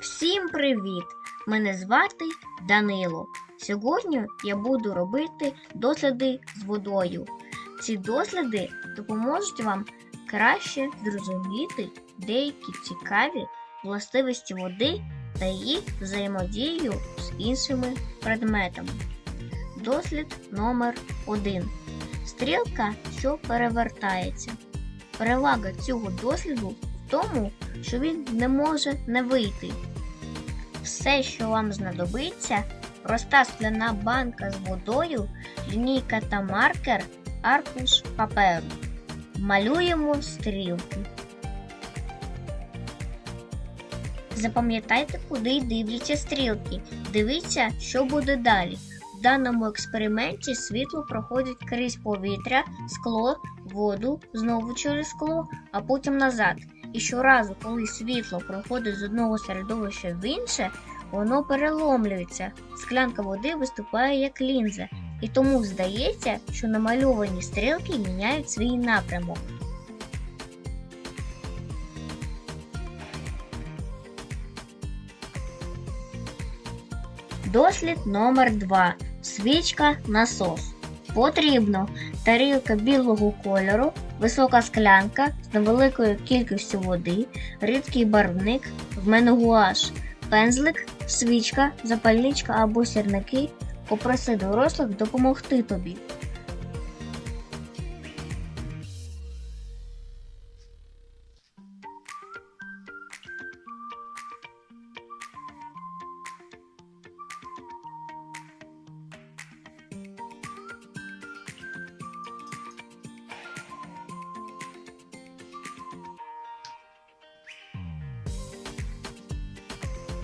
Всім привіт! Мене звати Данило. Сьогодні я буду робити досліди з водою. Ці досліди допоможуть вам краще зрозуміти деякі цікаві властивості води та її взаємодію з іншими предметами. Дослід номер 1 Стрілка, що перевертається. Перевага цього досліду тому, що він не може не вийти. Все, що вам знадобиться, проста скляна банка з водою, лінійка та маркер, аркуш паперу. Малюємо стрілки. Запам'ятайте, куди дивляться стрілки. Дивіться, що буде далі. В даному експерименті світло проходить крізь повітря, скло, воду, знову через скло, а потім назад. І щоразу, коли світло проходить з одного середовища в інше, воно переломлюється. Склянка води виступає як лінза, і тому здається, що намальовані стрілки міняють свій напрямок. Дослід номер 2 Свічка насос. Потрібно тарілка білого кольору, висока склянка з невеликою кількістю води, рідкий барвник, в мене гуаш, пензлик, свічка, запальничка або сірники. Попроси дорослих допомогти тобі.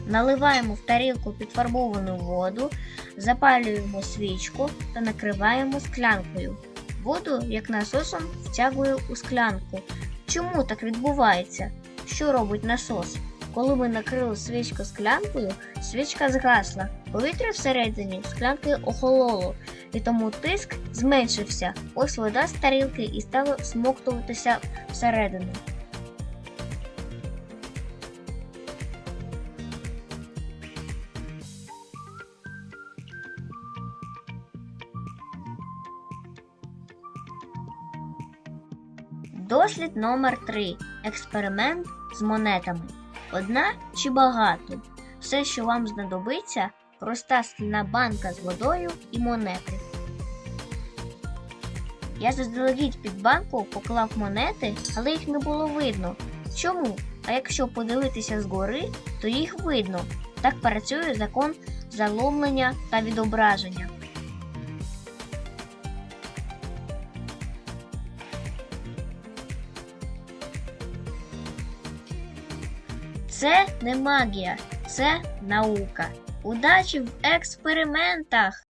Наливаємо в тарілку підфарбовану воду, запалюємо свічку та накриваємо склянкою. Воду, як насосом, втягує у склянку. Чому так відбувається? Що робить насос? Коли ми накрили свічку склянкою, свічка згасла. Повітря всередині склянки охололо, і тому тиск зменшився. Ось вода з тарілки і стала всмоктуватися всередину. Дослід номер 3 Експеримент з монетами. Одна чи багато. Все, що вам знадобиться, проста скляна банка з водою і монети. Я заздалегідь під банку поклав монети, але їх не було видно. Чому? А якщо подивитися згори, то їх видно. Так працює закон заломлення та відображення. Це не магія, це наука. Удачі в експериментах!